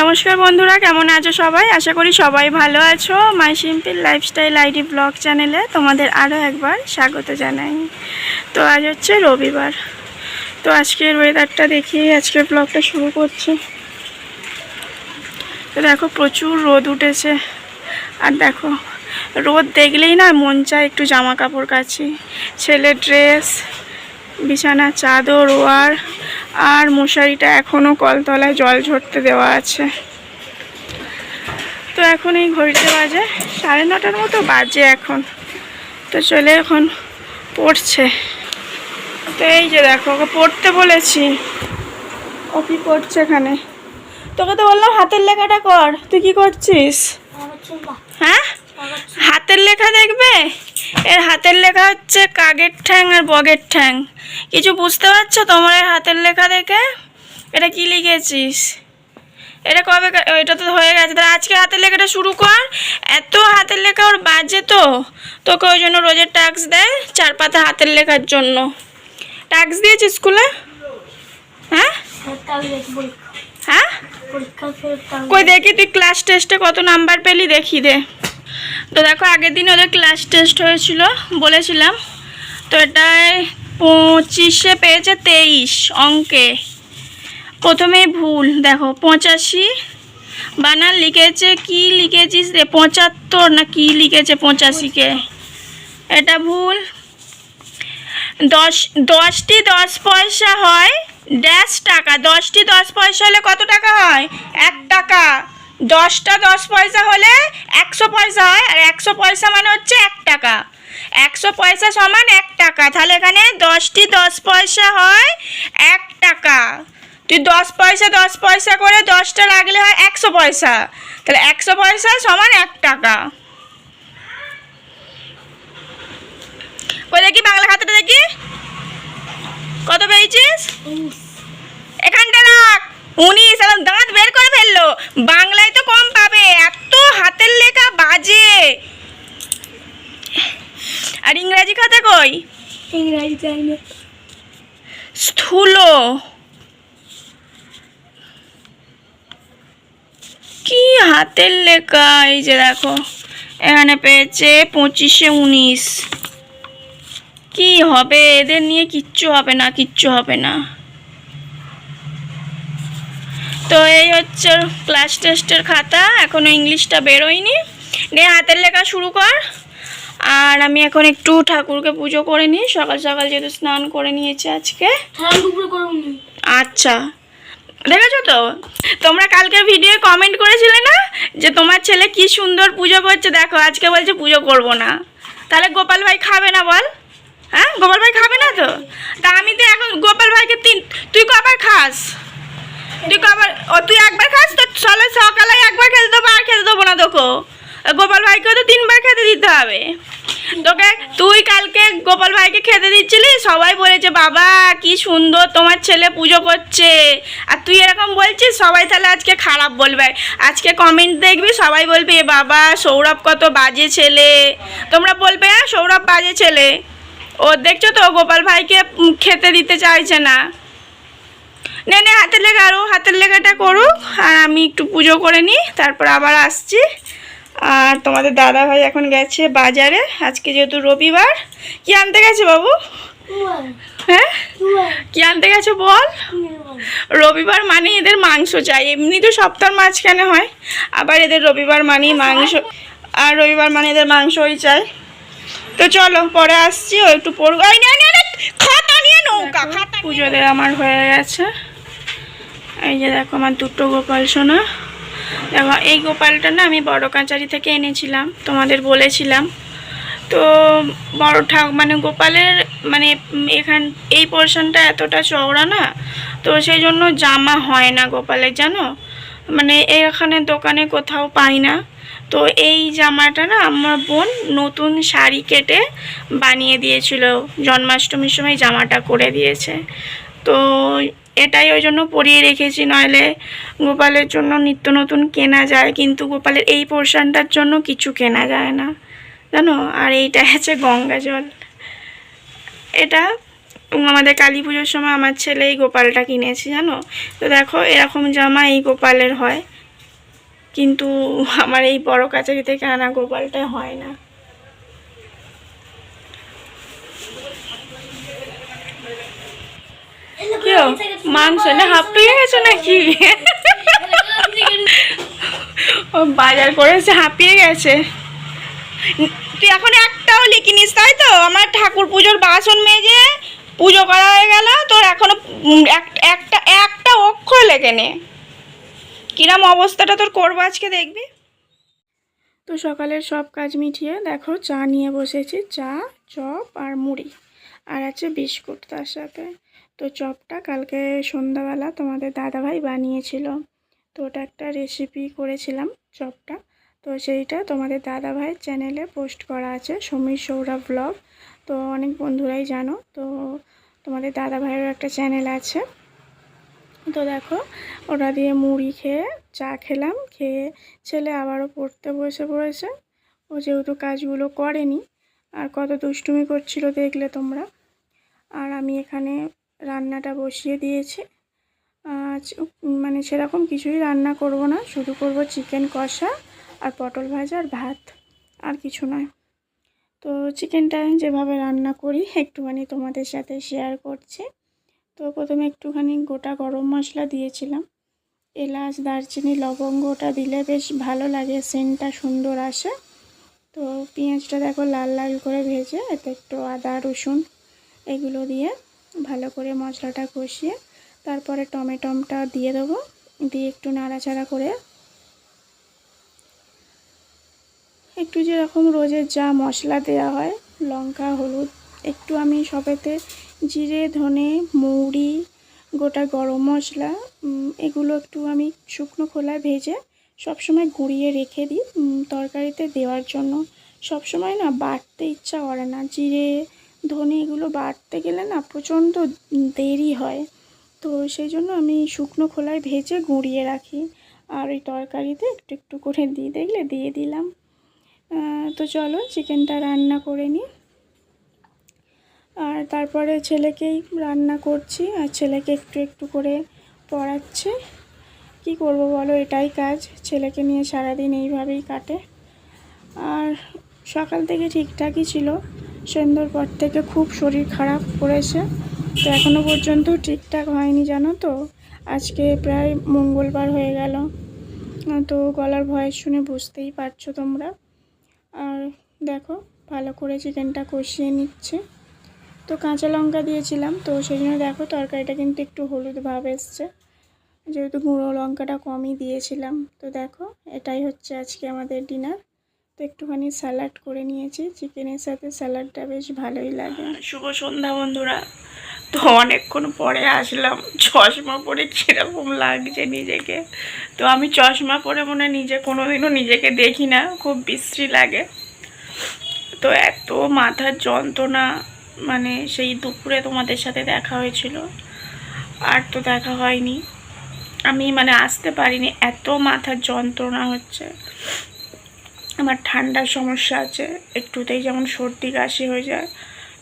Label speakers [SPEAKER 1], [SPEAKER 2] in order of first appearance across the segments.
[SPEAKER 1] নমস্কার বন্ধুরা, কেমন আছো সবাই? আশা করি সবাই ভালো আছো। My simple lifestyle ID blog চ্যানেলে তোমাদের আরও একবার স্বাগত জানাই। তো আজ হচ্ছে রবিবার। তো আজকের ওয়েদারটা দেখি আজকের ব্লগটা শুরু করছি। তো দেখো, প্রচুর রোদ উঠেছে। আর দেখো, রোদ দেখলেই না মন চায় একটু জামা কাপড় কাছি ছেলের ড্রেস বিছানা, চাদর, ওয়ার আর মশারিটা এখনও কলতলায় জল ঝরতে দেওয়া আছে। তো এখন এই ঘড়িতে বাজে সাড়ে নটার মতো বাজে এখন। তো চলে এখন পড়ছে। তো এই যে দেখো ওকে পড়তে বলেছি। ও কি করছে এখানে? তোকে তো বললাম হাতের লেখাটা কর। তুই কি করছিস? হ্যাঁ? হাতের লেখা দেখবে? এর হাতের লেখা হচ্ছে কাগের ঠ্যাং আর বগের ঠ্যাং। কিছু বুঝতে পারছ তোমার এর হাতের লেখা দেখে? এটা কি লিখেছিস? এটা কবে এটা তো হয়ে গেছে। তাহলে আজকে হাতের লেখাটা শুরু কর। এত হাতের লেখা ওর বাজে তো। তোকে ওই জন্য রোজের ট্যাক্স দেয় চার পাতা হাতের লেখার জন্য। ট্যাক্স দিয়েছিস স্কুলে? হ্যাঁ? হ্যাঁ? কই দেখি তুই ক্লাস টেস্টে কত নাম্বার পেলি দেখি দে। তো দেখো, আগের দিন ওদের ক্লাস টেস্ট হয়েছিল, বলেছিলাম। তো এটায় পঁচিশে পেয়েছে তেইশ অঙ্কে। প্রথমেই ভুল, দেখো, পঁচাশি। বানান লিখেছে, কি লিখেছিস রে? পঁচাত্তর না কি লিখেছে পঁচাশিকে? এটা ভুল। দশ, দশটি দশ পয়সা হয় ড্যাশ টাকা। দশটি দশ পয়সা হলে কত টাকা হয়? এক টাকা। দশটা দশ পয়সা হলে একশো পয়সা হয় আর একশো পয়সা মানে হচ্ছে এক টাকা। একশো পয়সা সমান এক টাকা তাহলে এখানে দশটি দশ পয়সা হয় এক টাকা। তুই দশ পয়সা দশ পয়সা করে দশটা লাগলে হয় একশো পয়সা তাহলে একশো পয়সা সমান এক টাকা। দেখি বাংলা খাতাটা দেখি। কত পেয়েছিস? এখানটা রাখ। উনিশ এখন দাঁত বের করে ফেলল। বাংলায় তো কম পাবে। এত হাতের লেখা বাজে। আর ইংরাজি খাতা কই?
[SPEAKER 2] ইংরাজি চাই না।
[SPEAKER 1] স্থূল। কি হাতের লেখা? এই যে দেখো এখানে পেয়েছে পঁচিশে উনিশ। কি হবে? এদের নিয়ে কিচ্ছু হবে না কিচ্ছু হবে না। তো এই হচ্ছে ক্লাস টেস্টের খাতা এখনও ইংলিশটা বেরোয়নি। নে হাতের লেখা শুরু কর। আর আমি এখন একটু ঠাকুরকে পুজো করে নিই সকাল সকাল যেহেতু স্নান করে নিয়েছি আজকে।
[SPEAKER 2] হ্যাঁ
[SPEAKER 1] আচ্ছা। দেখেছ তো? তোমরা কালকে ভিডিও কমেন্ট করেছিলে না? যে তোমার ছেলে কি সুন্দর পুজো করছে? দেখো আজকে বলছে পুজো করব না। তাহলে গোপাল ভাই খাবে না বল? হ্যাঁ গোপাল ভাই খাবে না তো? তা আমি তো এখন গোপাল ভাইকে তিন তুই কবার খাস? তুই কবার ও, তুই একবার খাস, তো চলে সকালে একবার খেতে দেবো, আর খেতে দেবো না তোকে। গোপাল ভাইকেও তো তিনবার খেতে দিতে হবে। তোকে তুই কালকে গোপাল ভাইকে খেতে দিচ্ছিলি, সবাই বলেছে, বাবা, কি সুন্দর তোমার ছেলে পুজো করছে। আর তুই এরকম বলছিস, সবাই তাহলে আজকে খারাপ বলবে। আজকে কমেন্ট দেখবি, সবাই বলবে, এ বাবা, সৌরভ কত বাজে ছেলে। তোমরা বলবে হ্যাঁ সৌরভ বাজে ছেলে। ও, দেখছ তো, গোপাল ভাইকে খেতে দিতে চাইছে না। নে নে হাতের লেখা আরও হাতের লেখাটা করুক আর আমি একটু পুজো করে নিই তারপর আবার আসছি। আর তোমাদের দাদা ভাই এখন গেছে বাজারে। আজকে যেহেতু রবিবার কি আনতে গেছে বাবু? হ্যাঁ? কি আনতে গেছে বল? রবিবার মানে এদের মাংস চাই। এমনি তো সপ্তাহের মাঝখানে হয় আবার এদের রবিবার মানেই মাংস আর রবিবার মানে এদের মাংসই চাই। তো চলো পরে আসছি ও একটু পড়ব খাতা নিয়ে নৌকা খাতা পুজো দেওয়া আমার হয়ে গেছে। এই যে দেখো আমার দুটো গোপাল সোনা দেখো, এই গোপালটা না আমি বড় কাচারি থেকে এনেছিলাম, তোমাদের বলেছিলাম। তো বড় ঠাক মানে গোপালের মানে এখান, এই পোর্শনটা এতটা চওড়া না, তো সেই জন্য জামা হয় না গোপালের, জানো? মানে এখানে দোকানে কোথাও পাই না। তো এই জামাটা না আমার বোন নতুন শাড়ি কেটে বানিয়ে দিয়েছিল, জন্মাষ্টমীর সময় জামাটা করে দিয়েছে। তো এটাই ওই জন্য পরিয়ে রেখেছি, নইলে গোপালের জন্য নিত্য নতুন কেনা যায়, কিন্তু গোপালের এই পোর্শনটার জন্য কিছু কেনা যায় না। জানো? আর এইটা আছে গঙ্গা জল। এটা আমাদের কালী পুজোর সময় আমার ছেলে এই গোপালটা কিনেছে, জানো? তো দেখো, এরকম জামা এই গোপালের হয়। কিন্তু আমার এই বড় কাচারি থেকে আনা গোপালটা হয় না। মাংস না হাফ পেয়ে গেছো নাকি? ও, বাজার করেছে হাঁপিয়ে গেছে। তুই এখন একটাও লিখিনিস, তাই তো? আমার ঠাকুর পুজোর বাসন মেজে পুজো করা হয়ে গেল, তোর এখনও এক- একটা একটা অক্ষর লেগে নে কিরম অবস্থাটা তোর করব আজকে দেখবি? তো সকালের সব কাজ মিটিয়ে দেখো, চা নিয়ে বসেছি, চা, চপ আর মুড়ি। আর আছে বিস্কুট তার সাথে। তো চপটা কালকে সন্ধ্যাবেলা তোমাদের দাদাভাই বানিয়েছিল। তো ওটা একটা রেসিপি করেছিলাম চপটা। তো সেইটা তোমাদের দাদাভাই চ্যানেলে পোস্ট করা আছে, সমীর সৌরভ ব্লগ তো অনেক বন্ধুরাই জানো, তো তোমাদের দাদাভাইয়েরও একটা চ্যানেল আছে। তো দেখো, ওটা দিয়ে মুড়ি খেয়ে চা খেলাম, খেয়ে ছেলে আবারও পড়তে বসে পড়েছে। ও যেহেতু কাজগুলো করেনি, আর কত দুষ্টুমি করছিল দেখলে তোমরা। আর আমি এখানে রান্নাটা বসিয়ে দিয়েছি। আজ মানে সেরকম কিছুই রান্না করব না, শুধু করব চিকেন কষা আর পটল ভাজা আর ভাত, আর কিছু নয়। তো চিকেনটা যেভাবে রান্না করি, একটুখানি তোমাদের সাথে শেয়ার করছি। তো প্রথমে একটুখানি গোটা গরম মশলা দিয়েছিলাম। এলাচ, দারচিনি, লবঙ্গটা দিলে বেশ ভালো লাগে সেন্টটা সুন্দর আসে। তো পেঁয়াজটা দেখো লাল লাল করে ভেজে, এতে একটু আদা, রসুন এগুলো দিয়ে ভালো করে মশলাটা কষিয়ে তারপরে টমেটোমটা দিয়ে দেবো। দিয়ে একটু নাড়াচাড়া করে একটু যেরকম রোজের যা মশলা দেওয়া হয়, লঙ্কা, হলুদ, একটু আমি সবেতে জিরে, ধনে, মৌরি, গোটা গরম মশলা এগুলো একটু আমি শুকনো খোলায় ভেজে সবসময় গুঁড়িয়ে রেখে দিই। তরকারিতে দেওয়ার জন্য সবসময় না বাটতে ইচ্ছা করে না। জিরে ধনে এগুলো বাড়তে গেলে না প্রচণ্ড দেরি হয়। তো সেই জন্য আমি শুকনো খোলায় ভেজে গুঁড়িয়ে রাখি। আর ওই তরকারিতে একটু একটু করে দিয়ে দেখলে দিয়ে দিলাম। তো চলো চিকেনটা রান্না করে নিই। আর তারপরে ছেলেকেই রান্না করছি আর ছেলেকে একটু একটু করে পড়াচ্ছে। কি করব বলো? এটাই কাজ। ছেলেকে নিয়ে সারাদিন এইভাবেই কাটে। আর সকাল থেকে ঠিকঠাকই ছিল। সন্ধ্যের পর থেকে খুব শরীর খারাপ করেছে। তো এখনও পর্যন্ত ঠিকঠাক হয়নি, জানো তো? আজকে প্রায় মঙ্গলবার হয়ে গেল। তো গলার ভয়েস শুনে বুঝতেই পারছ তোমরা। আর দেখো, ভালো করে চিকেনটা কষিয়ে নিচ্ছে। তো কাঁচা লঙ্কা দিয়েছিলাম, তো সেই জন্য দেখো তরকারিটা কিন্তু একটু হলুদ ভাব এসছে। যেহেতু গুঁড়ো লঙ্কাটা কমই দিয়েছিলাম, তো দেখো এটাই হচ্ছে আজকে আমাদের ডিনার। তো একটুখানি স্যালাড করে নিয়েছি। চিকেনের সাথে স্যালাডটা বেশ ভালোই লাগে। শুভ সন্ধ্যা বন্ধুরা। তো অনেকক্ষণ পরে আসলাম। চশমা পরে কীরকম লাগছে নিজেকে। তো আমি চশমা পরে মনে নিজে কোনোদিনও নিজেকে দেখি না। খুব বিশ্রী লাগে। তো এত মাথার যন্ত্রণা মানে সেই দুপুরে তোমাদের সাথে দেখা হয়েছিল। আর তো দেখা হয়নি। আমি মানে আসতে পারিনি। এত মাথার যন্ত্রণা হচ্ছে। আমার ঠান্ডার সমস্যা আছে, একটুতেই যেমন সর্দি, কাশি হয়ে যায়।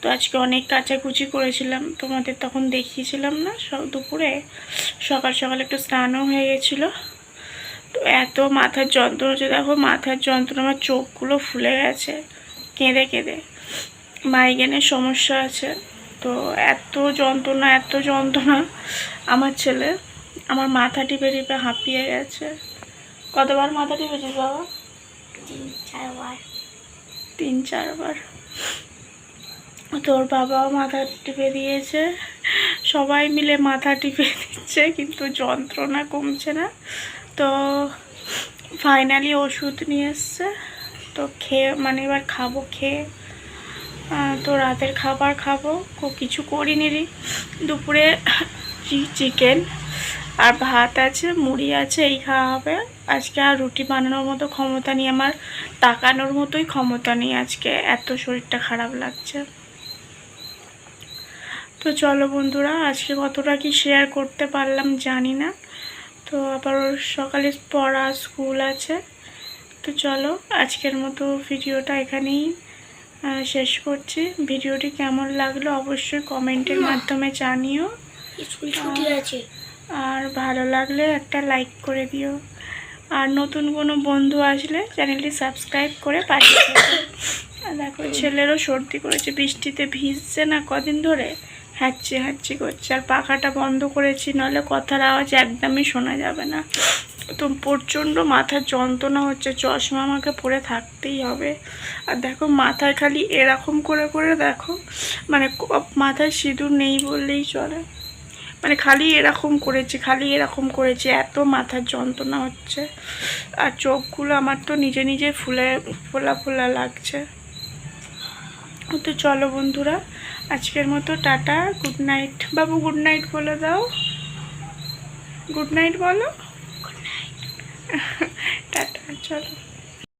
[SPEAKER 1] তো আজকে অনেক কাচাকুচি করেছিলাম, তোমাদের তখন দেখিয়েছিলাম না সব দুপুরে? সকাল সকাল একটু স্নানও হয়ে গেছিল। তো এত মাথার যন্ত্রণা হচ্ছে, দেখো মাথার যন্ত্রণা, আমার চোখগুলো ফুলে গেছে, কেঁদে কেঁদে। মাইগ্রেনের সমস্যা আছে, তো এত যন্ত্রণা এত যন্ত্রণা আমার ছেলে। আমার মাথা টিপে টিপে হাঁপিয়ে গেছে। কতবার মাথা টিপেছিস বাবা?
[SPEAKER 2] তিন চারবার
[SPEAKER 1] তিন চারবার তোর বাবাও মাথা টিপে দিয়েছে। সবাই মিলে মাথা টিপে দিচ্ছে, কিন্তু যন্ত্রণা কমছে না। তো ফাইনালি ওষুধ নিয়ে এসছে। তো খেয়ে মানে এবার খাব, খেয়ে তো রাতের খাবার খাব। কিছু করিনি দুপুরে চিকেন আর ভাত আছে মুড়ি আছে এই খাওয়া হবে। আজকে আর রুটি বানানোর মতো ক্ষমতা নেই আমার তাকানোর মতোই ক্ষমতা নেই আজকে এত শরীরটা খারাপ লাগছে। তো চলো বন্ধুরা আজকে কতটা কি শেয়ার করতে পারলাম জানি না। তো আবার সকালে পড়া স্কুল আছে। তো চলো আজকের মতো ভিডিওটা এখানেই শেষ করছি। ভিডিওটি কেমন লাগল অবশ্যই কমেন্টের মাধ্যমে জানিও।
[SPEAKER 2] স্কুল ছুটি আছে।
[SPEAKER 1] আর ভালো লাগলে একটা লাইক করে দিও। আর নতুন কোনো বন্ধু আসলে চ্যানেলটি সাবস্ক্রাইব করে পাঠিয়ে দেখো, ছেলেরও সর্দি করেছে, বৃষ্টিতে ভিজছে না কদিন ধরে? হ্যাচ্ছি হ্যাচ্ছি করছে। আর পাখাটা বন্ধ করেছি, নাহলে কথার আওয়াজ একদমই শোনা যাবে না। তো প্রচণ্ড মাথার যন্ত্রণা হচ্ছে, চশমা আমাকে পরে থাকতেই হবে। আর দেখো, মাথায় খালি এরকম করে করে দেখো মানে মাথায় সিঁদুর নেই বললেই চলে। মানে খালি এরকম করেছি খালি এরকম করেছি এত মাথার যন্ত্রণা হচ্ছে। আর চোখগুলো আমার তো নিজে নিজে ফুলে ফোলা ফোলা লাগছে। তো চলো বন্ধুরা আজকের মতো টাটা গুড নাইট বাবু গুড নাইট বলে দাও। গুড নাইট বলো। টাটা চলো।